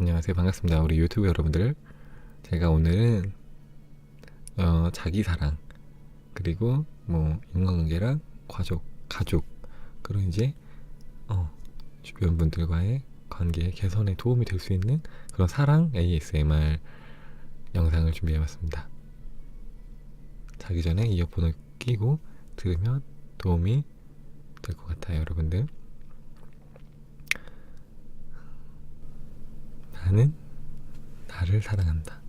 안녕하세요. 반갑습니다. 우리 유튜브 여러분들. 제가 오늘은 어, 자기 사랑 그리고 뭐 인간관계랑 가족, 가족 그런 이제 어, 주변 분들과의 관계 개선에 도움이 될 수 있는 그런 사랑 ASMR 영상을 준비해봤습니다. 자기 전에 이어폰을 끼고 들으면 도움이 될 것 같아요, 여러분들. 나는 나를 사랑한다.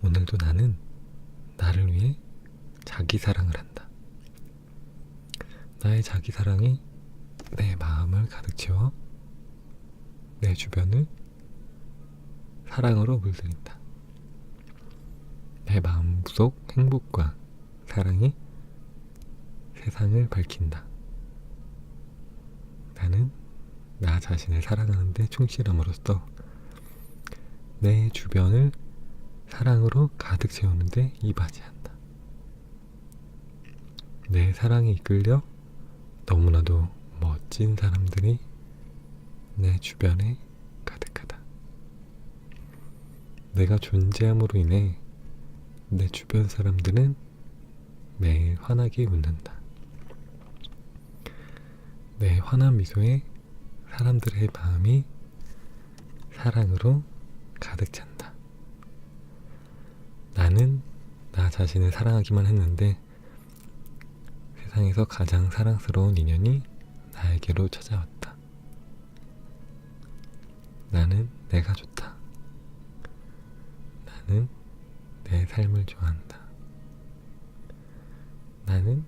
오늘도 나는 나를 위해 자기 사랑을 한다. 나의 자기 사랑이 내 마음을 가득 채워 내 주변을 사랑으로 물들인다. 내 마음 속 행복과 사랑이 세상을 밝힌다. 나는 나 자신을 사랑하는데 충실함으로써 내 주변을 사랑으로 가득 채우는데 이바지한다. 내 사랑에 이끌려 너무나도 멋진 사람들이 내 주변에 가득하다. 내가 존재함으로 인해 내 주변 사람들은 매일 환하게 웃는다. 내 환한 미소에 사람들의 마음이 사랑으로 가득 찬다. 나는 나 자신을 사랑하기만 했는데 세상에서 가장 사랑스러운 인연이 나에게로 찾아왔다. 나는 내가 좋다. 나는 내 삶을 좋아한다. 나는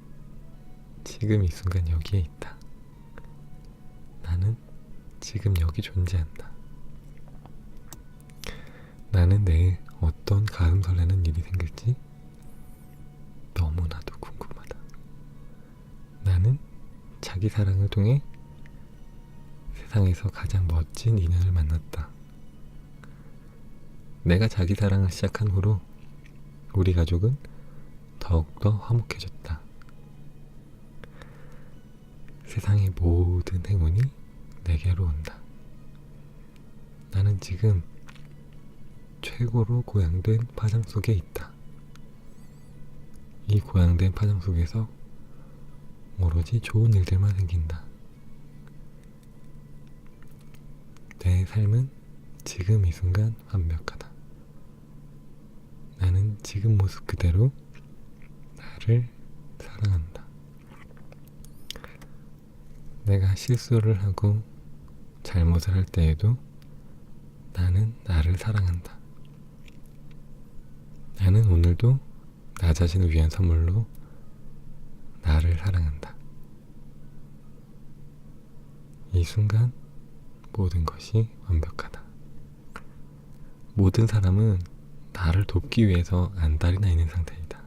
지금 이 순간 여기에 있다. 나는 지금 여기 존재한다. 나는 내일 어떤 가슴 설레는 일이 생길지 너무나도 궁금하다. 나는 자기 사랑을 통해 세상에서 가장 멋진 인연을 만났다. 내가 자기 사랑을 시작한 후로 우리 가족은 더욱더 화목해졌다. 세상의 모든 행운이 내게로 온다. 나는 지금 최고로 고양된 파장 속에 있다. 이 고양된 파장 속에서 오로지 좋은 일들만 생긴다. 내 삶은 지금 이 순간 완벽하다. 나는 지금 모습 그대로 나를 사랑한다. 내가 실수를 하고 잘못을 할 때에도 나는 나를 사랑한다. 나는 오늘도 나 자신을 위한 선물로 나를 사랑한다. 이 순간 모든 것이 완벽하다. 모든 사람은 나를 돕기 위해서 안달이 나 있는 상태이다.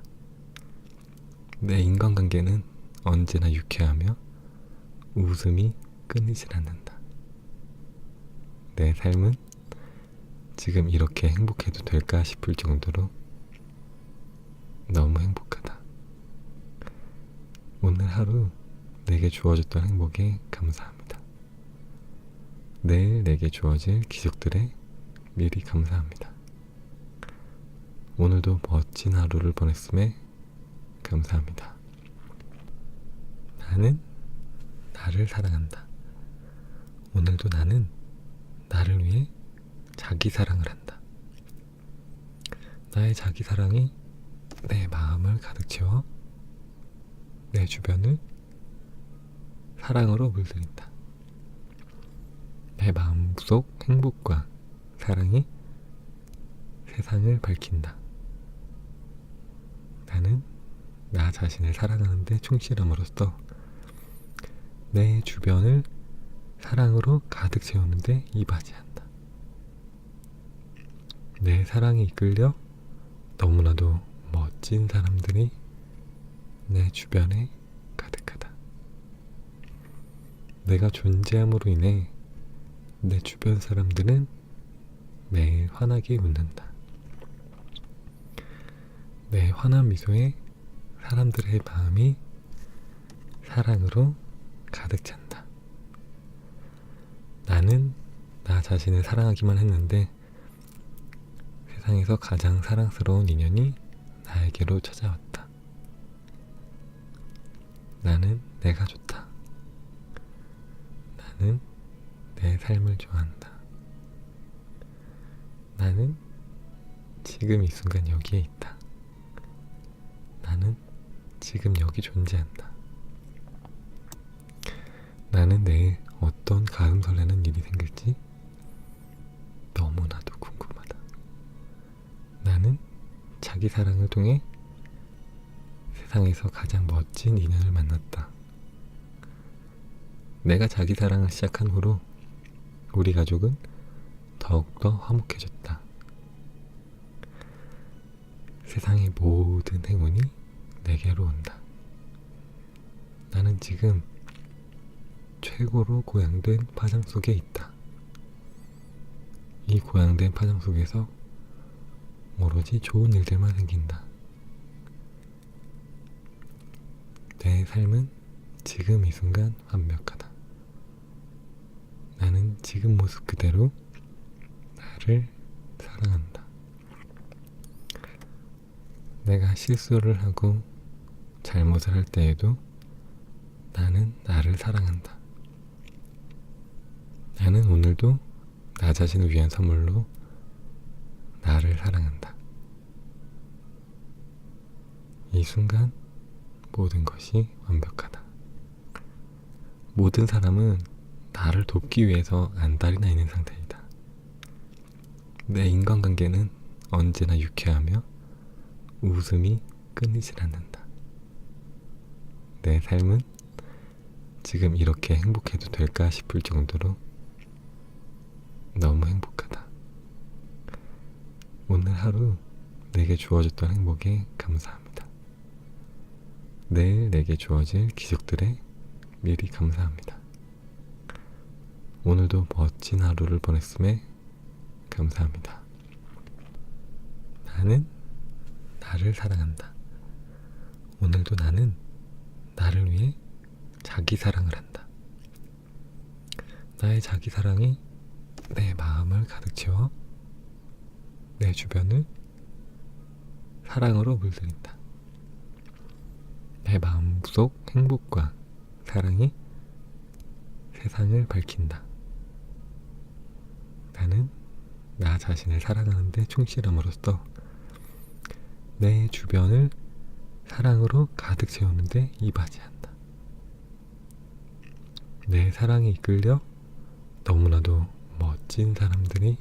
내 인간관계는 언제나 유쾌하며 웃음이 끊이질 않는다. 내 삶은 지금 이렇게 행복해도 될까 싶을 정도로 너무 행복하다. 오늘 하루 내게 주어졌던 행복에 감사합니다. 내일 내게 주어질 기적들에 미리 감사합니다. 오늘도 멋진 하루를 보냈음에 감사합니다. 나는 나를 사랑한다. 오늘도 나는 나를 위해 자기 사랑을 한다. 나의 자기 사랑이 내 마음을 가득 채워 내 주변을 사랑으로 물들인다. 내 마음 속 행복과 사랑이 세상을 밝힌다. 나는 나 자신을 사랑하는데 충실함으로써 내 주변을 사랑으로 가득 채우는데 이바지한다. 내 사랑에 이끌려 너무나도 멋진 사람들이 내 주변에 가득하다. 내가 존재함으로 인해 내 주변 사람들은 매일 환하게 웃는다. 내 환한 미소에 사람들의 마음이 사랑으로 가득 찬다. 나는 나나 자신을 사랑하기만 했는데 세상에서 가장 사랑스러운 인연이 나에게로 찾아왔다. 나는 내가 좋다. 나는 내 삶을 좋아한다. 나는 지금 이 순간 여기에 있다. 나는 지금 여기 존재한다. 나는 내일 어떤 가슴 설레는 일이 생길지 너무나도 자기 사랑을 통해 세상에서 가장 멋진 인연을 만났다. 내가 자기 사랑을 시작한 후로 우리 가족은 더욱더 화목해졌다. 세상의 모든 행운이 내게로 온다. 나는 지금 최고로 고양된 파장 속에 있다. 이 고양된 파장 속에서 오로지 좋은 일들만 생긴다. 내 삶은 지금 이 순간 완벽하다. 나는 지금 모습 그대로 나를 사랑한다. 내가 실수를 하고 잘못을 할 때에도 나는 나를 사랑한다. 나는 오늘도 나 자신을 위한 선물로 나를 사랑한다. 이 순간 모든 것이 완벽하다. 모든 사람은 나를 돕기 위해서 안달이 나 있는 상태이다. 내 인간관계는 언제나 유쾌하며 웃음이 끊이질 않는다. 내 삶은 지금 이렇게 행복해도 될까 싶을 정도로 너무 행복하다. 오늘 하루 내게 주어졌던 행복에 감사합니다. 내일 내게 주어질 기적들에 미리 감사합니다. 오늘도 멋진 하루를 보냈음에 감사합니다. 나는 나를 사랑한다. 오늘도 나는 나를 위해 자기 사랑을 한다. 나의 자기 사랑이 내 마음을 가득 채워 내 주변을 사랑으로 물들인다. 내 마음속 행복과 사랑이 세상을 밝힌다. 나는 나 자신을 사랑하는데 충실함으로써 내 주변을 사랑으로 가득 채우는데 이바지한다. 내 사랑에 이끌려 너무나도 멋진 사람들이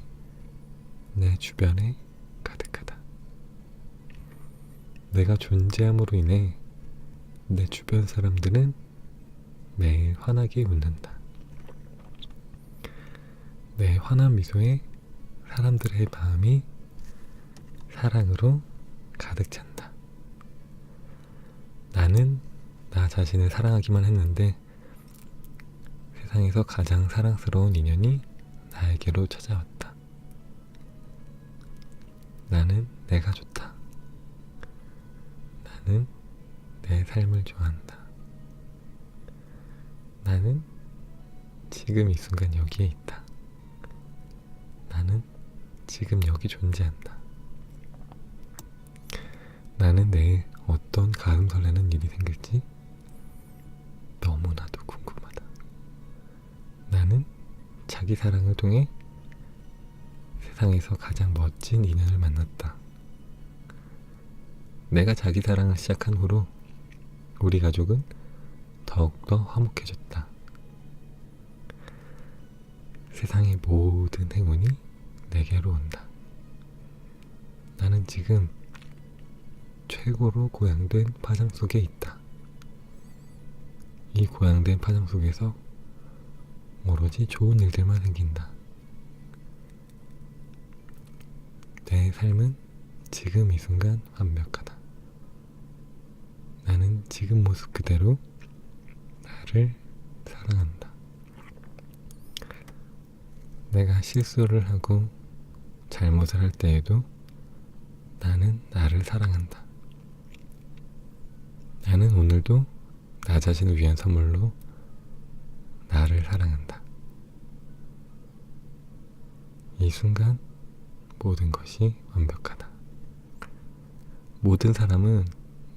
내 주변에 가득하다. 내가 존재함으로 인해 내 주변 사람들은 매일 환하게 웃는다. 내 환한 미소에 사람들의 마음이 사랑으로 가득 찬다. 나는 나 자신을 사랑하기만 했는데 세상에서 가장 사랑스러운 인연이 나에게로 찾아왔다. 나는 내가 좋다. 나는 내 삶을 좋아한다. 나는 지금 이 순간 여기에 있다. 나는 지금 여기 존재한다. 나는 내일 어떤 가슴 설레는 일이 생길지 너무나도 궁금하다. 나는 자기 사랑을 통해 세상에서 가장 멋진 인연을 만났다. 내가 자기 사랑을 시작한 후로 우리 가족은 더욱더 화목해졌다. 세상의 모든 행운이 내게로 온다. 나는 지금 최고로 고양된 파장 속에 있다. 이 고양된 파장 속에서 오로지 좋은 일들만 생긴다. 내 삶은 지금 이 순간 완벽하다. 나는 지금 모습 그대로 나를 사랑한다. 내가 실수를 하고 잘못을 할 때에도 나는 나를 사랑한다. 나는 오늘도 나 자신을 위한 선물로 나를 사랑한다. 이 순간 모든 것이 완벽하다. 모든 사람은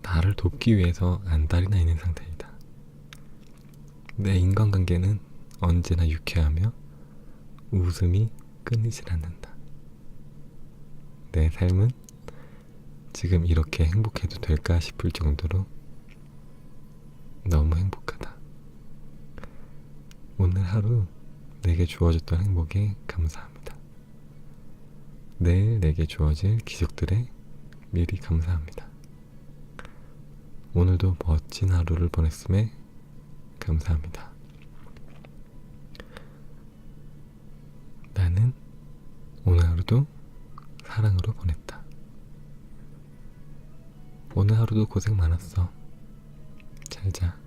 나를 돕기 위해서 안달이나 있는 상태이다. 내 인간관계는 언제나 유쾌하며 웃음이 끊이질 않는다. 내 삶은 지금 이렇게 행복해도 될까 싶을 정도로 너무 행복하다. 오늘 하루 내게 주어졌던 행복에 감사합니다. 내일 내게 주어질 기적들에 미리 감사합니다. 오늘도 멋진 하루를 보냈음에 감사합니다. 나는 오늘 하루도 사랑으로 보냈다. 오늘 하루도 고생 많았어. 잘 자.